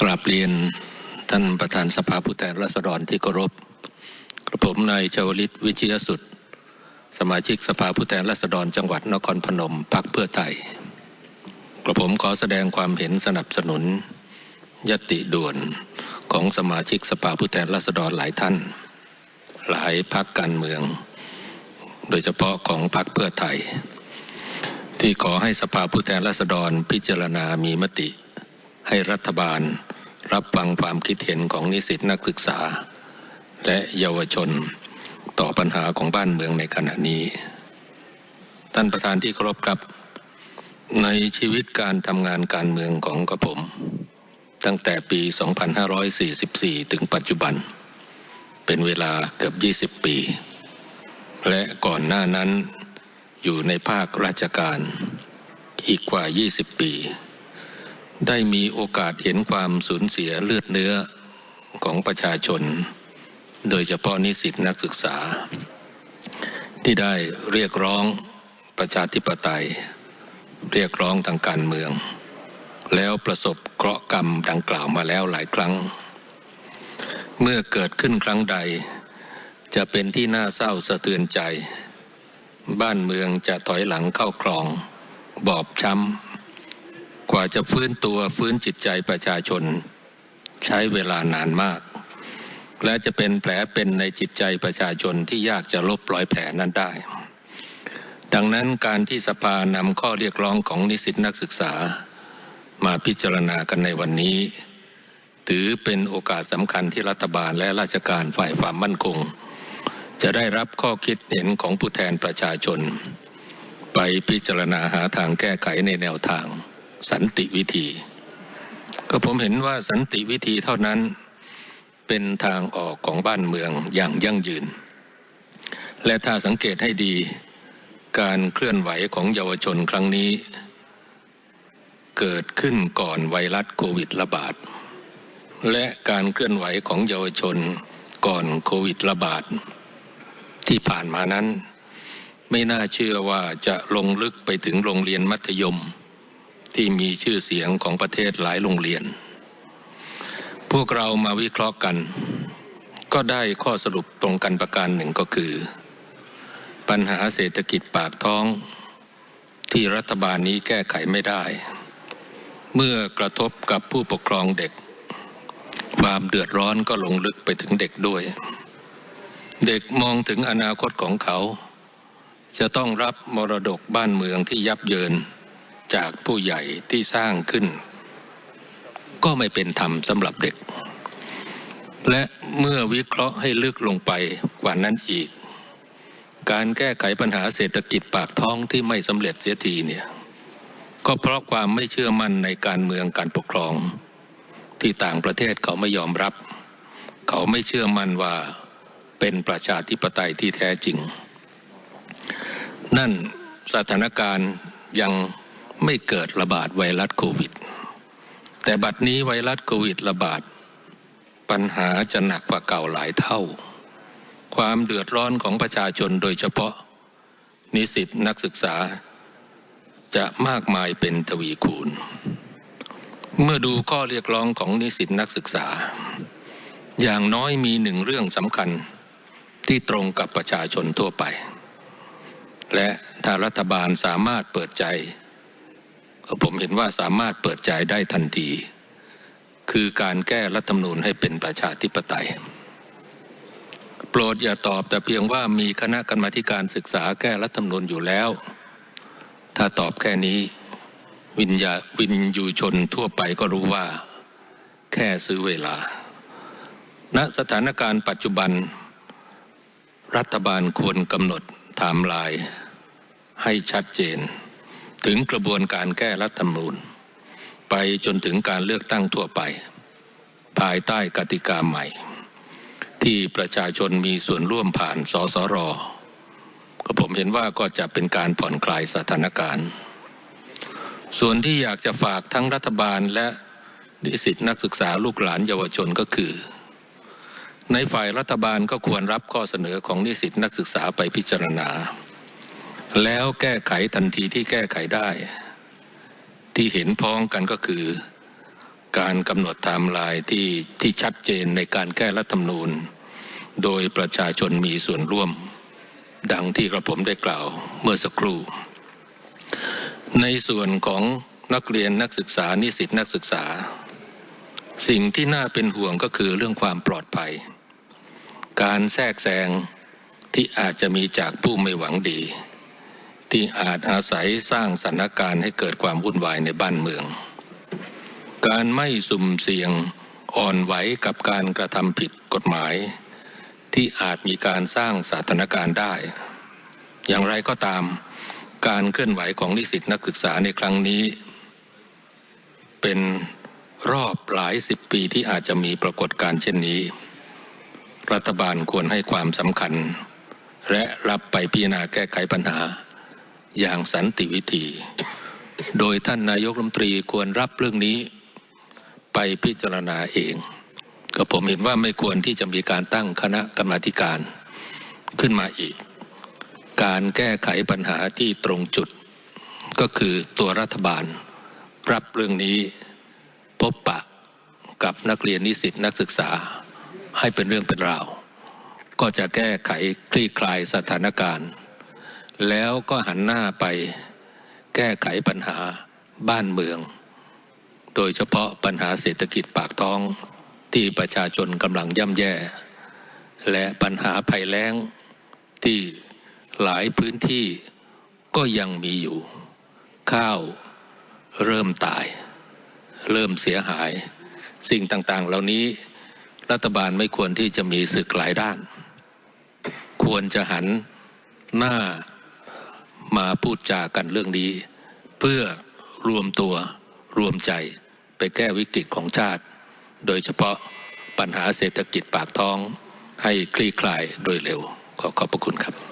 กราบเรียนท่านประธานสภาผู้แทนราษฎรที่เคารพกระผมนายชวลิตวิชยสุด สมาชิกสภาผู้แทนราษฎรจังหวัดนครพนมพรรคเพื่อไทย กระผมขอแสดงความเห็นสนับสนุน ยติด่วนของสมาชิกสภาผู้แทนราษฎรหลายท่าน หลายพรรคการเมือง โดยเฉพาะของพรรคเพื่อไทย ที่ขอให้สภาผู้แทนราษฎรพิจารณามีมติให้รัฐบาล รับฟังความคิดเห็นของนิสิตนักศึกษา และเยาวชนต่อปัญหาของบ้านเมืองในขณะนี้ ท่านประธานที่เคารพครับ ในชีวิตการทำงานการเมืองของกระผม ตั้งแต่ปี 2544 ถึงปัจจุบัน เป็นเวลาเกือบ 20 ปี และก่อนหน้านั้นอยู่ในภาคราชการอีกกว่า 20 ปี ได้มีโอกาสเห็นความสูญเสียเลือดเนื้อของประชาชน โดยเฉพาะนิสิตนักศึกษา ที่ได้เรียกร้องประชาธิปไตย เรียกร้องทางการเมือง แล้วประสบเคราะห์กรรมดังกล่าวมาแล้วหลายครั้ง เมื่อเกิดขึ้นครั้งใด จะเป็นที่น่าเศร้าสะเทือนใจ บ้านเมืองจะถอยหลังเข้าคลอง บอบช้ำ กว่าจะฟื้นตัวฟื้นจิตใจประชาชน ใช้เวลานานมาก และจะเป็นแผลเป็นในจิตใจประชาชนที่ยากจะลบรอยแผลนั้นได้ ดังนั้นการที่สภานำข้อเรียกร้องของนิสิตนักศึกษา มาพิจารณากันในวันนี้ ถือเป็นโอกาสสำคัญที่รัฐบาลและราชการฝ่ายความมั่นคง จะได้รับข้อคิดเห็นของผู้แทนประชาชน ไปพิจารณาหาทางแก้ไขในแนวทาง สันติวิธี ก็ผมเห็นว่าสันติวิธีเท่านั้นเป็นทางออกของบ้านเมืองอย่างยั่งยืน และถ้าสังเกตให้ดีการเคลื่อนไหวของเยาวชนครั้งนี้ เกิดขึ้นก่อนไวรัสโควิดระบาด และการเคลื่อนไหวของเยาวชนก่อนโควิดระบาด ที่ผ่านมานั้น ไม่น่าเชื่อว่าจะลงลึกไปถึงโรงเรียนมัธยม ที่มีชื่อเสียงของประเทศหลายโรงเรียน พวกเรามาวิเคราะห์กัน ก็ได้ข้อสรุปตรงกันประการหนึ่งก็คือ ปัญหาเศรษฐกิจปากท้อง ที่รัฐบาลนี้แก้ไขไม่ได้ เมื่อกระทบกับผู้ปกครองเด็ก ความเดือดร้อนก็ลงลึกไปถึงเด็กด้วย เด็กมองถึงอนาคตของเขาจะต้องรับมรดกบ้านเมืองที่ยับเยิน จากผู้ใหญ่ที่สร้างขึ้น ก็ไม่เป็นธรรมสำหรับเด็ก และเมื่อวิเคราะห์ให้ลึกลงไปกว่านั้นอีก การแก้ไขปัญหาเศรษฐกิจปากท้องที่ไม่สำเร็จเสียทีเนี่ยก็เพราะความไม่เชื่อมั่นในการเมืองการปกครอง ที่ต่างประเทศเขาไม่ยอมรับ เขาไม่เชื่อมั่นว่าเป็นประชาธิปไตยที่แท้จริง นั่นสถานการณ์ยัง ไม่เกิดระบาดไวรัสโควิด แต่บัดนี้ไวรัสโควิดระบาด ปัญหาจะหนักกว่าเก่าหลายเท่า ความเดือดร้อนของประชาชนโดยเฉพาะ นิสิตนักศึกษา จะมากมายเป็นทวีคูณ เมื่อดูข้อเรียกร้องของนิสิตนักศึกษา อย่างน้อยมีหนึ่งเรื่องสำคัญที่ตรงกับประชาชนทั่วไป และถ้ารัฐบาลสามารถเปิดใจ ผมเห็นว่าสามารถเปิดใจได้ทันที คือการแก้รัฐธรรมนูญให้เป็นประชาธิปไตย โปรดอย่าตอบแต่เพียงว่ามีคณะกรรมาการศึกษาแก้รัฐธรรมนูญอยู่แล้ว ถ้าตอบแค่นี้ วิญญาวินยูชนทั่วไปก็รู้ว่า แค่ซื้อเวลาณสถานการณ์ปัจจุบัน รัฐบาลควรกำหนดไทม์ไลน์ให้ชัดเจน ถึงกระบวนการแก้รัฐธรรมนูญ ไปจนถึงการเลือกตั้งทั่วไป ภายใต้กติกาใหม่ ที่ประชาชนมีส่วนร่วมผ่านสสรก็ผมเห็นว่าก็จะเป็นการผ่อนคลายสถานการณ์ ส่วนที่อยากจะฝากทั้งรัฐบาลและนิสิตนักศึกษาลูกหลานเยาวชนก็คือ ในฝ่ายรัฐบาลก็ควรรับข้อเสนอของนิสิตนักศึกษาไปพิจารณา แล้วแก้ไขทันทีที่แก้ไขได้ ที่เห็นพ้องกันก็คือ การกำหนดไทม์ไลน์ที่ที่ชัดเจนในการแก้รัฐธรรมนูญ โดยประชาชนมีส่วนร่วม ดังที่กระผมได้กล่าวเมื่อสักครู่ ในส่วนของนักเรียนนักศึกษานิสิตนักศึกษา สิ่งที่น่าเป็นห่วงก็คือเรื่องความปลอดภัย การแทรกแซงที่อาจจะมีจากผู้ไม่หวังดี ที่อาจอาศัยสร้างสถานการณ์ให้เกิดความวุ่นวายในบ้านเมือง การไม่สุ่มเสี่ยงอ่อนไหวกับการกระทำผิดกฎหมาย ที่อาจมีการสร้างสถานการณ์ได้ อย่างไรก็ตาม การเคลื่อนไหวของนิสิตนักศึกษาในครั้งนี้ เป็นรอบหลายสิบปีที่อาจจะมีปรากฏการณ์เช่นนี้ รัฐบาลควรให้ความสำคัญ และรับไปพิจารณาแก้ไขปัญหา อย่างสันติวิธี โดยท่านนายกรัฐมนตรีควรรับเรื่องนี้ ไปพิจารณาเอง ก็ผมเห็นว่าไม่ควรที่จะมีการตั้งคณะกรรมาการขึ้นมาอีก การแก้ไขปัญหาที่ตรงจุด ก็คือตัวรัฐบาล รับเรื่องนี้พบปะกับนักเรียนนิสิตนักศึกษาให้เป็นเรื่องเป็นราว ก็จะแก้ไขคลี่คลายสถานการณ์ แล้วก็หันหน้าไปแก้ไขปัญหาบ้านเมือง โดยเฉพาะปัญหาเศรษฐกิจปากท้องที่ประชาชนกำลังย่ำแย่ และปัญหาภัยแล้งที่หลายพื้นที่ก็ยังมีอยู่ ข้าวเริ่มตาย เริ่มเสียหาย สิ่งต่างๆ เหล่านี้รัฐบาลไม่ควรที่จะมีศึกหลายด้าน ควรจะหันหน้า มาพูดจากันเรื่องนี้ เพื่อรวมตัวรวมใจไปแก้วิกฤตของชาติ โดยเฉพาะปัญหาเศรษฐกิจปากท้องให้คลี่คลายโดยเร็ว ขอขอบพระคุณครับ